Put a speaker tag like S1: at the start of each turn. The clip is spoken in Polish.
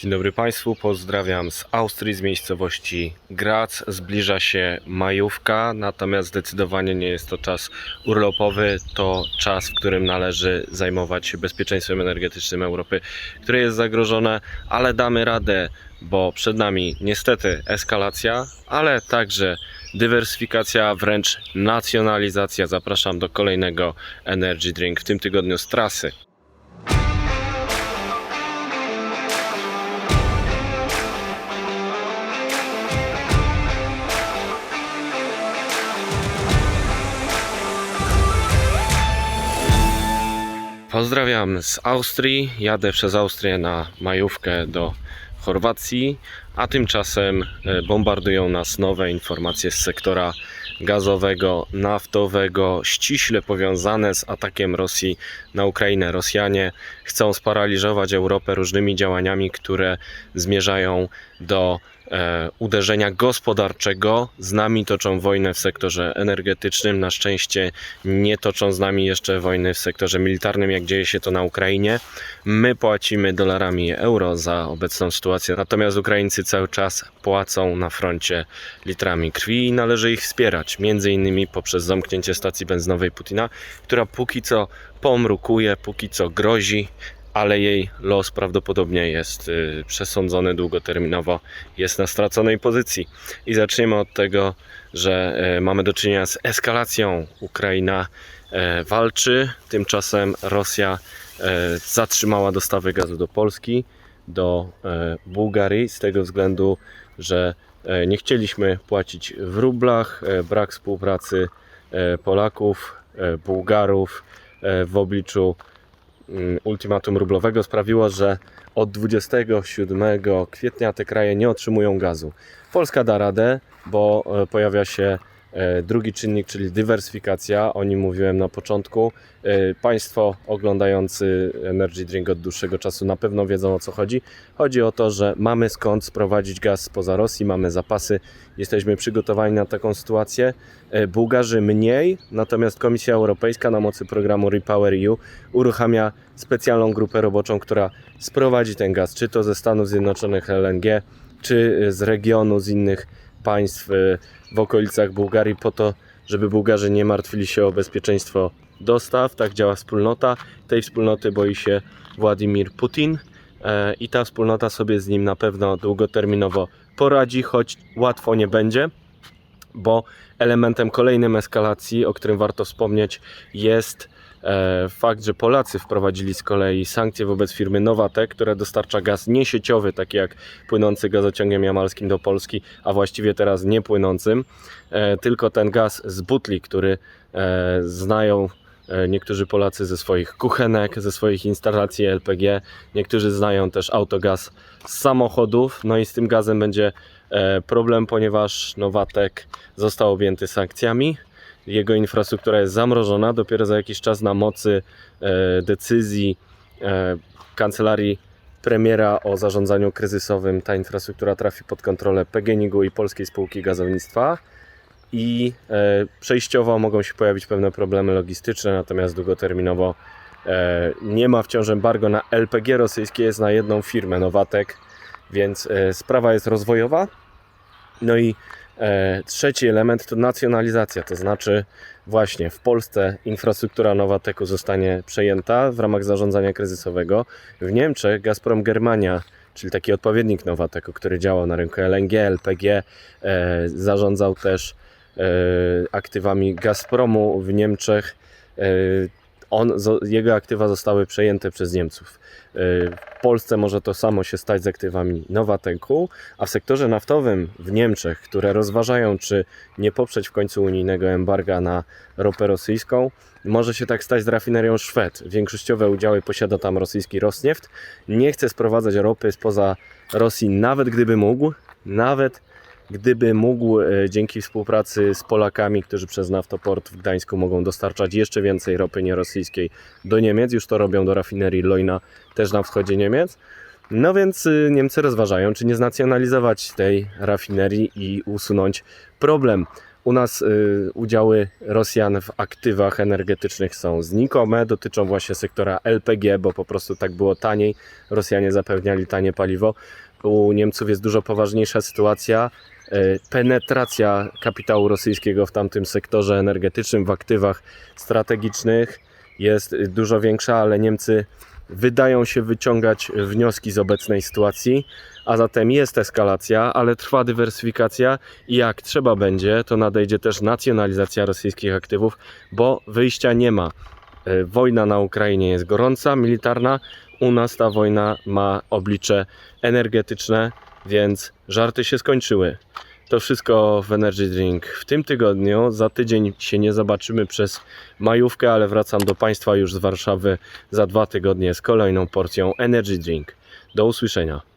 S1: Dzień dobry Państwu, pozdrawiam z Austrii, z miejscowości Graz. Zbliża się majówka, natomiast zdecydowanie nie jest to czas urlopowy, to czas, w którym należy zajmować się bezpieczeństwem energetycznym Europy, które jest zagrożone, ale damy radę, bo przed nami niestety eskalacja, ale także dywersyfikacja, wręcz nacjonalizacja. Zapraszam do kolejnego Energy Drink w tym tygodniu z trasy. Pozdrawiam z Austrii. Jadę przez Austrię na majówkę do Chorwacji, a tymczasem e, bombardują nas nowe informacje z sektora gazowego, naftowego, ściśle powiązane z atakiem Rosji na Ukrainę. Rosjanie chcą sparaliżować Europę różnymi działaniami, które zmierzają do uderzenia gospodarczego. Z nami toczą wojnę w sektorze energetycznym. Na szczęście nie toczą z nami jeszcze wojny w sektorze militarnym, jak dzieje się to na Ukrainie. My płacimy dolarami i euro za obecną sytuację, natomiast Ukraińcy cały czas płacą na froncie litrami krwi i należy ich wspierać, między innymi poprzez zamknięcie stacji benzynowej Putina, która póki co pomrukuje, póki co grozi, ale jej los prawdopodobnie jest y, przesądzony długoterminowo, jest na straconej pozycji. I zaczniemy od tego, że y, mamy do czynienia z eskalacją. Ukraina y, walczy, tymczasem Rosja zatrzymała dostawy gazu do Polski, do Bułgarii, z tego względu, że nie chcieliśmy płacić w rublach, brak współpracy Polaków, Bułgarów w obliczu ultimatum rublowego sprawiło, że od 27 kwietnia te kraje nie otrzymują gazu. Polska da radę, bo e, pojawia się drugi czynnik, czyli dywersyfikacja. O nim mówiłem na początku. E, Państwo oglądający Energy Drink od dłuższego czasu na pewno wiedzą o co chodzi. Chodzi o to, że mamy skąd sprowadzić gaz spoza Rosji, mamy zapasy, jesteśmy przygotowani na taką sytuację. E, Bułgarzy mniej, natomiast Komisja Europejska na mocy programu Repower EU uruchamia specjalną grupę roboczą, która sprowadzi ten gaz, czy to ze Stanów Zjednoczonych LNG, czy z regionu, z innych państw e, w okolicach Bułgarii, po to, żeby Bułgarzy nie martwili się o bezpieczeństwo dostaw. Tak działa wspólnota. Tej wspólnoty boi się Władimir Putin e, i ta wspólnota sobie z nim na pewno długoterminowo poradzi, choć łatwo nie będzie bo elementem kolejnym eskalacji, o którym warto wspomnieć, jest e, fakt, że Polacy wprowadzili z kolei sankcje wobec firmy Nowatek, która dostarcza gaz niesieciowy, taki jak płynący gazociągiem jamalskim do Polski, a właściwie teraz nie płynącym, e, tylko ten gaz z butli, który e, znają niektórzy Polacy ze swoich kuchenek, ze swoich instalacji LPG, niektórzy znają też autogaz z samochodów, no i z tym gazem będzie problem, ponieważ Nowatek został objęty sankcjami. Jego infrastruktura jest zamrożona. Dopiero za jakiś czas na mocy e, decyzji e, kancelarii premiera o zarządzaniu kryzysowym ta infrastruktura trafi pod kontrolę PGNiG-u i Polskiej Spółki Gazownictwa. I e, przejściowo mogą się pojawić pewne problemy logistyczne, natomiast długoterminowo e, nie ma wciąż embargo na LPG rosyjskie, jest na jedną firmę, Nowatek, więc e, sprawa jest rozwojowa. No i e, trzeci element to nacjonalizacja, to znaczy właśnie w Polsce infrastruktura Nowateku zostanie przejęta w ramach zarządzania kryzysowego. W Niemczech Gazprom Germania, czyli taki odpowiednik Nowateku, który działał na rynku LNG, LPG, e, zarządzał też aktywami Gazpromu w Niemczech. On, jego aktywa zostały przejęte przez Niemców. E, W Polsce może to samo się stać z aktywami Nowateku, a w sektorze naftowym w Niemczech, które rozważają, czy nie poprzeć w końcu unijnego embarga na ropę rosyjską, może się tak stać z rafinerią Szwed. Większościowe udziały posiada tam rosyjski Rosneft. Nie chce sprowadzać ropy spoza Rosji, nawet gdyby mógł, nawet gdyby mógł e, dzięki współpracy z Polakami, którzy przez naftoport w Gdańsku mogą dostarczać jeszcze więcej ropy nierosyjskiej do Niemiec. Już to robią do rafinerii Leuna, też na wschodzie Niemiec. No więc y, Niemcy rozważają, czy nie znacjonalizować tej rafinerii i usunąć problem. U nas y, udziały Rosjan w aktywach energetycznych są znikome, dotyczą właśnie sektora LPG, bo po prostu tak było taniej. Rosjanie zapewniali tanie paliwo. U Niemców jest dużo poważniejsza sytuacja. Y, Penetracja kapitału rosyjskiego w tamtym sektorze energetycznym, w aktywach strategicznych jest dużo większa, ale Niemcy wydają się wyciągać wnioski z obecnej sytuacji, a zatem jest eskalacja, ale trwa dywersyfikacja i jak trzeba będzie, to nadejdzie też nacjonalizacja rosyjskich aktywów, bo wyjścia nie ma. E, Wojna na Ukrainie jest gorąca, militarna. U nas ta wojna ma oblicze energetyczne, więc żarty się skończyły. To wszystko w Energy Drink w tym tygodniu. Za tydzień się nie zobaczymy przez majówkę, ale wracam do Państwa już z Warszawy za dwa tygodnie z kolejną porcją Energy Drink. Do usłyszenia.